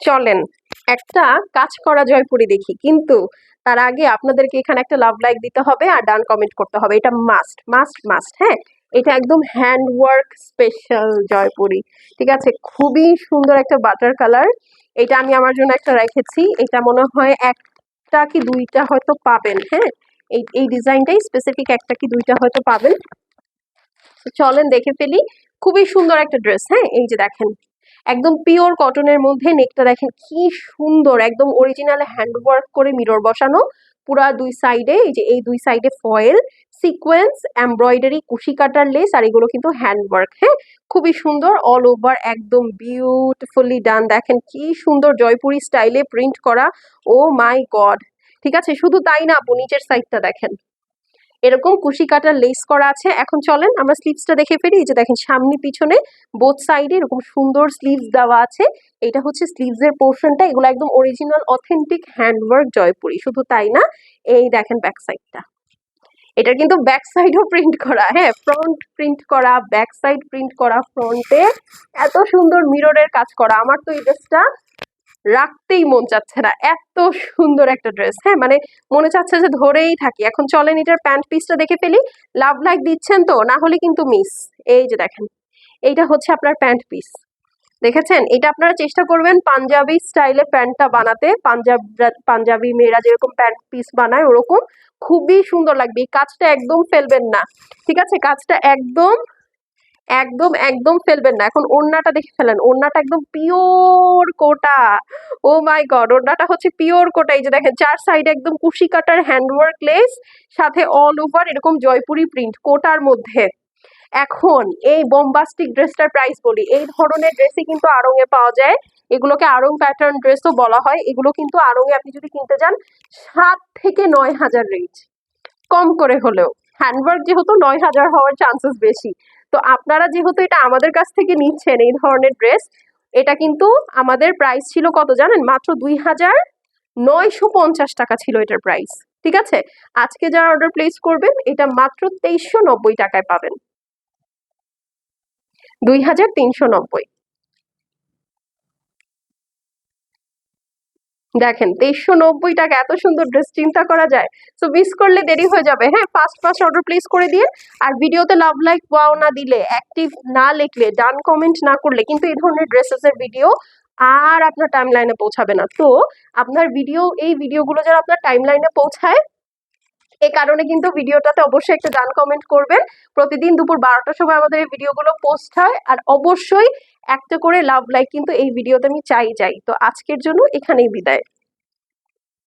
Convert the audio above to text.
চলেন, একটা কাজ করা জয়পুরি দেখি। কিন্তু তার আগে আপনাদেরকে এখানে একটা লাভ লাইক দিতে হবে আর ডান কমেন্ট করতে হবে। এটা মাস্ট মাস্ট মাস্ট হ্যাঁ? এটা একদম হ্যান্ড ওয়ার্ক স্পেশাল জয়পুরি। ঠিক আছে? খুবই সুন্দর একটা বাটার কালার এটা আমি আমার জন্য একটা রেখেছি। এটা মনে হয় একটা কি দুইটা হয়তো পাবেন হ্যাঁ? এই এই ডিজাইনটাই স্পেসিফিক একটা কি দুইটা হয়তো পাবেন। চলেন দেখে ফেলি। খুবই সুন্দর একটা ড্রেস হ্যাঁ? এই যে দেখেন। একদম পিওর কটনের মধ্যে নেকটা দেখেন কি সুন্দর, একদম অরিজিনাল হ্যান্ড ওয়ার্ক করে মিরর বসানো। পুরা দুই সাইডে এই যে এই দুই সাইডে ফয়েল সিকোয়েন্স এমব্রয়ডারি কুশি কাটার লেস আর এগুলো কিন্তু হ্যান্ড ওয়ার্ক হ্যাঁ? খুবই সুন্দর অল ওভার একদম বিউটিফুলি ডান দেখেন কি সুন্দর জয়পুরি স্টাইলে প্রিন্ট করা। ও মাই গড ঠিক আছে? শুধু তাই না, আপু, নিচের সাইডটা দেখেন। এরকম কুশি কাটার লেস করা আছে। এখন চলেন আমরা স্লিভসটা দেখে ফেলি এই যে দেখেন, সামনে পিছনে বোথ সাইডে এরকম সুন্দর স্লিভস দেওয়া আছে। এটা হচ্ছে স্লিভস এর পোর্শনটা এগুলো একদম অরিজিনাল অথেন্টিক হ্যান্ডওয়ার্ক জয়পুরি। শুধু তাই না, এই দেখেন ব্যাক সাইডটা এটা কিন্তু ব্যাক সাইডও প্রিন্ট করা। হ্যাঁ ফ্রন্ট প্রিন্ট করা ব্যাক সাইড প্রিন্ট করা ফ্রন্টে এত সুন্দর মিররের কাজ করা। আমার তো এই ড্রেসটা রাখতেই মন চাচ্ছে না। এত সুন্দর একটা ড্রেস হ্যাঁ? মানে মনে চাচ্ছে যে ধরেই থাকি। এখন চলেন এটার প্যান্ট পিসটা দেখে ফেলি। লাভ লাইক দিচ্ছেন তো? না হলে কিন্তু মিস এই যে দেখেন, এইটা হচ্ছে আপনার প্যান্ট পিস দেখেছেন? এটা আপনারা চেষ্টা করবেন পাঞ্জাবি স্টাইলে প্যান্টটা বানাতে। পাঞ্জাব পাঞ্জাবি মেয়েরা যেরকম প্যান্ট পিস বানায়, ওরকম। খুবই সুন্দর লাগবে। কাজটা একদম ফেলবেন না। ঠিক আছে? কাজটা একদম একদম একদম ফেলবেন না। এখন ওড়নাটা দেখে ফেলেন। ওড়নাটা একদম পিওর কোটা। ও মাই গড, ওড়নাটা হচ্ছে পিওর কোটা। এই যে দেখেন, চার সাইডে একদম কুশি কাটার হ্যান্ডওয়ার্ক লেস, সাথে অল ওভার এরকম জয়পুরি প্রিন্ট কোটার মধ্যে। এখন এই বোম্বাস্টিক ড্রেসটার প্রাইস বলি। এই ধরনের ড্রেসই কিন্তু আড়ং এ পাওয়া যায়। এগুলোকে আড়ং প্যাটার্ন ড্রেসও বলা হয়। এগুলো কিন্তু আড়ং এ আপনি যদি কিনতে যান, সাত থেকে নয় হাজার রেঞ্জ কম করে হলেও। হ্যান্ডওয়ার্ক যেহেতু নয় হাজার হওয়ার চান্সেস বেশি। তো আপনারা যেহেতু এটা আমাদের কাছ থেকে নিচ্ছেন, এই ধরনের ড্রেস এটা কিন্তু আমাদের প্রাইস ছিল কত জানেন? মাত্র দুই হাজার নয়শো পঞ্চাশ টাকা ছিল এটার প্রাইস ঠিক আছে? আজকে যারা অর্ডার প্লেস করবেন, এটা মাত্র তেইশশো নব্বই টাকায় পাবেন। দুই হাজার তিনশো নব্বই। দেখেন তেইশশো নব্বই টাকা, এত সুন্দর ড্রেস চিন্তা করা যায়। তো মিস করলে দেরি হয়ে যাবে হ্যাঁ? ফার্স্ট ফার্স্ট অর্ডার প্লেস করে দিয়ে আর ভিডিওতে লাভ লাইক ওয়াও না দিলে অ্যাক্টিভ না লিখলে, ডান কমেন্ট না করলে কিন্তু এই ধরনের ড্রেসেসের ভিডিও আর আপনার টাইম লাইনে পৌঁছাবে না। তো, আপনার ভিডিও এই ভিডিওগুলো যারা আপনার টাইম লাইনে পৌঁছায় এই কারণে কিন্তু ভিডিওটাতে অবশ্যই একটা ডান কমেন্ট করবেন। প্রতিদিন দুপুর বারোটার সময় আমাদের এই ভিডিওগুলো পোস্ট হয় আর অবশ্যই একটা করে লাভ লাইক কিন্তু এই ভিডিওতে আমি চাই যাই তো আজকের জন্য এখানেই বিদায়।